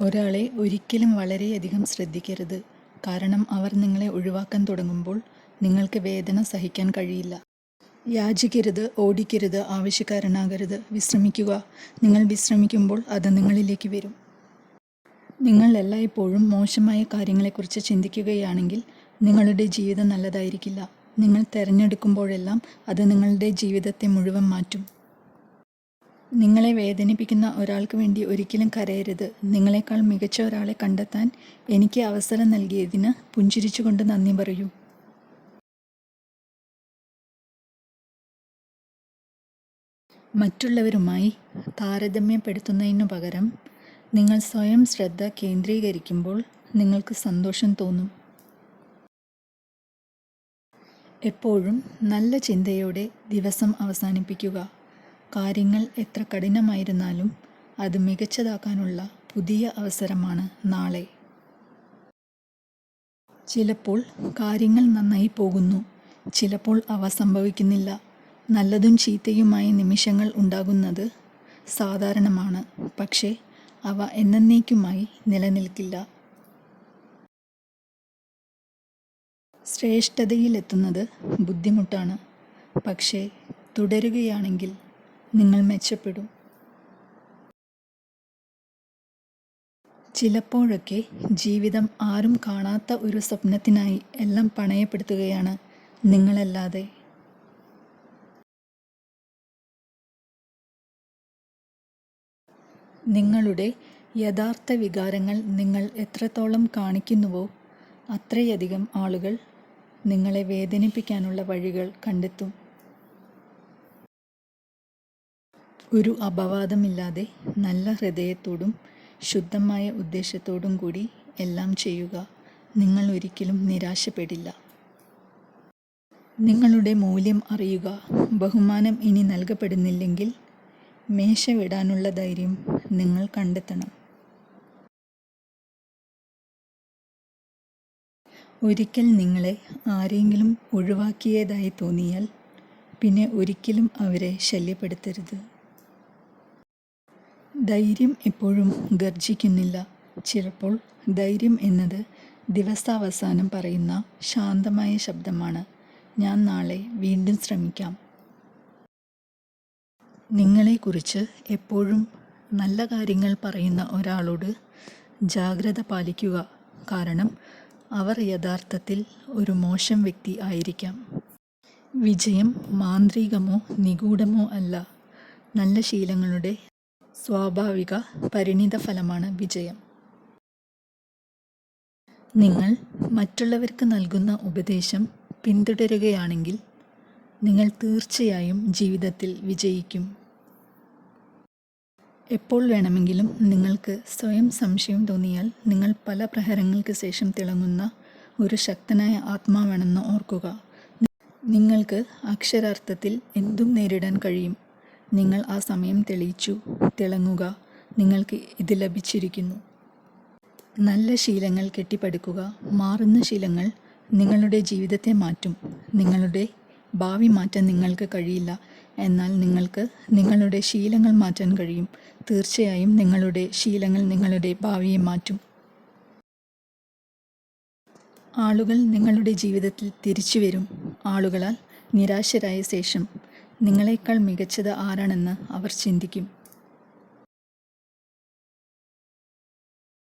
ഒരാളെ ഒരിക്കലും വളരെയധികം ശ്രദ്ധിക്കരുത്. കാരണം അവർ നിങ്ങളെ ഒഴിവാക്കാൻ തുടങ്ങുമ്പോൾ നിങ്ങൾക്ക് വേദന സഹിക്കാൻ കഴിയില്ല. യാചിക്കരുത് ഓടിക്കരുത് ആവശ്യക്കാരനാകരുത്. വിശ്രമിക്കുക. നിങ്ങൾ വിശ്രമിക്കുമ്പോൾ അത് നിങ്ങളിലേക്ക് വരും. നിങ്ങൾ എല്ലായ്പ്പോഴും മോശമായ കാര്യങ്ങളെക്കുറിച്ച് ചിന്തിക്കുകയാണെങ്കിൽ നിങ്ങളുടെ ജീവിതം നല്ലതായിരിക്കില്ല. നിങ്ങൾ തിരഞ്ഞെടുക്കുമ്പോഴെല്ലാം അത് നിങ്ങളുടെ ജീവിതത്തെ മുഴുവൻ മാറ്റും. നിങ്ങളെ വേദനിപ്പിക്കുന്ന ഒരാൾക്ക് വേണ്ടി ഒരിക്കലും കരയരുത്. നിങ്ങളെക്കാൾ മികച്ച ഒരാളെ കണ്ടെത്താൻ എനിക്ക് അവസരം നൽകിയതിന് പുഞ്ചിരിച്ചുകൊണ്ട് നന്ദി പറയൂ. മറ്റുള്ളവരുമായി താരതമ്യപ്പെടുത്തുന്നതിനു പകരം നിങ്ങൾ സ്വയം ശ്രദ്ധ കേന്ദ്രീകരിക്കുമ്പോൾ നിങ്ങൾക്ക് സന്തോഷം തോന്നും. എപ്പോഴും നല്ല ചിന്തയോടെ ദിവസം അവസാനിപ്പിക്കുക. കാര്യങ്ങൾ എത്ര കഠിനമായിരുന്നാലും അത് മികച്ചതാക്കാനുള്ള പുതിയ അവസരമാണ് നാളെ. ചിലപ്പോൾ കാര്യങ്ങൾ നന്നായി പോകുന്നു. ചിലപ്പോൾ അവ സംഭവിക്കുന്നില്ല. നല്ലതും ചീത്തയുമായ നിമിഷങ്ങൾ ഉണ്ടാകുന്നത് സാധാരണമാണ്. പക്ഷേ അവ എന്നേക്കുമായി നിലനിൽക്കില്ല. ശ്രേഷ്ഠതയിലെത്തുന്നത് ബുദ്ധിമുട്ടാണ്. പക്ഷേ തുടരുകയാണെങ്കിൽ നിങ്ങൾ മെച്ചപ്പെടും. ചിലപ്പോഴൊക്കെ ജീവിതം ആരും കാണാത്ത ഒരു സ്വപ്നത്തിനായി എല്ലാം പണയപ്പെടുത്തുകയാണ് നിങ്ങളല്ലാതെ. നിങ്ങളുടെ യഥാർത്ഥ വികാരങ്ങൾ നിങ്ങൾ എത്രത്തോളം കാണിക്കുന്നുവോ അത്രയധികം ആളുകൾ നിങ്ങളെ വേദനിപ്പിക്കാനുള്ള വഴികൾ കണ്ടെത്തും. ഒരു അപവാദമില്ലാതെ നല്ല ഹൃദയത്തോടും ശുദ്ധമായ ഉദ്ദേശത്തോടും കൂടി എല്ലാം ചെയ്യുക നിങ്ങൾ ഒരിക്കലും നിരാശപ്പെടില്ല. നിങ്ങളുടെ മൂല്യം അറിയുക. ബഹുമാനം ഇനി നൽകപ്പെടുന്നില്ലെങ്കിൽ മേശ വിടാനുള്ള ധൈര്യം നിങ്ങൾ കണ്ടെത്തണം. ഒരിക്കൽ നിങ്ങളെ ആരെങ്കിലും ഒഴിവാക്കിയതായി തോന്നിയാൽ പിന്നെ ഒരിക്കലും അവരെ ശല്യപ്പെടുത്തരുത്. ധൈര്യം എപ്പോഴും ഗർജിക്കുന്നില്ല. ചിലപ്പോൾ ധൈര്യം എന്നത് ദിവസാവസാനം പറയുന്ന ശാന്തമായ ശബ്ദമാണ്. ഞാൻ നാളെ വീണ്ടും ശ്രമിക്കാം. നിങ്ങളെക്കുറിച്ച് എപ്പോഴും നല്ല കാര്യങ്ങൾ പറയുന്ന ഒരാളോട് ജാഗ്രത പാലിക്കുക. കാരണം അവർ യഥാർത്ഥത്തിൽ ഒരു മോശം വ്യക്തി ആയിരിക്കാം. വിജയം മാന്ത്രികമോ നിഗൂഢമോ അല്ല. നല്ല ശീലങ്ങളുടെ സ്വാഭാവിക പരിണിത ഫലമാണ് വിജയം. നിങ്ങൾ മറ്റുള്ളവർക്ക് നൽകുന്ന ഉപദേശം പിന്തുടരുകയാണെങ്കിൽ നിങ്ങൾ തീർച്ചയായും ജീവിതത്തിൽ വിജയിക്കും. എപ്പോൾ വേണമെങ്കിലും നിങ്ങൾക്ക് സ്വയം സംശയം തോന്നിയാൽ നിങ്ങൾ പല പ്രഹരങ്ങൾക്ക് ശേഷം തിളങ്ങുന്ന ഒരു ശക്തനായ ആത്മാവാണെന്ന് ഓർക്കുക. നിങ്ങൾക്ക് അക്ഷരാർത്ഥത്തിൽ എന്തും നേരിടാൻ കഴിയും. നിങ്ങൾ ആ സമയം തെളിയിച്ചു തിളങ്ങുക. നിങ്ങൾക്ക് ഇത് ലഭിച്ചിരിക്കുന്നു. നല്ല ശീലങ്ങൾ കെട്ടിപ്പടുക്കുക. മാറുന്ന ശീലങ്ങൾ നിങ്ങളുടെ ജീവിതത്തെ മാറ്റും. നിങ്ങളുടെ ഭാവി മാറ്റാൻ നിങ്ങൾക്ക് കഴിയില്ല. എന്നാൽ നിങ്ങൾക്ക് നിങ്ങളുടെ ശീലങ്ങൾ മാറ്റാൻ കഴിയും. തീർച്ചയായും നിങ്ങളുടെ ശീലങ്ങൾ നിങ്ങളുടെ ഭാവിയെ മാറ്റും. ആളുകൾ നിങ്ങളുടെ ജീവിതത്തിൽ തിരിച്ചു വരും ആളുകളാൽ നിരാശരായ ശേഷം നിങ്ങളെക്കാൾ മികച്ചത് ആരാണെന്ന് അവർ ചിന്തിക്കും.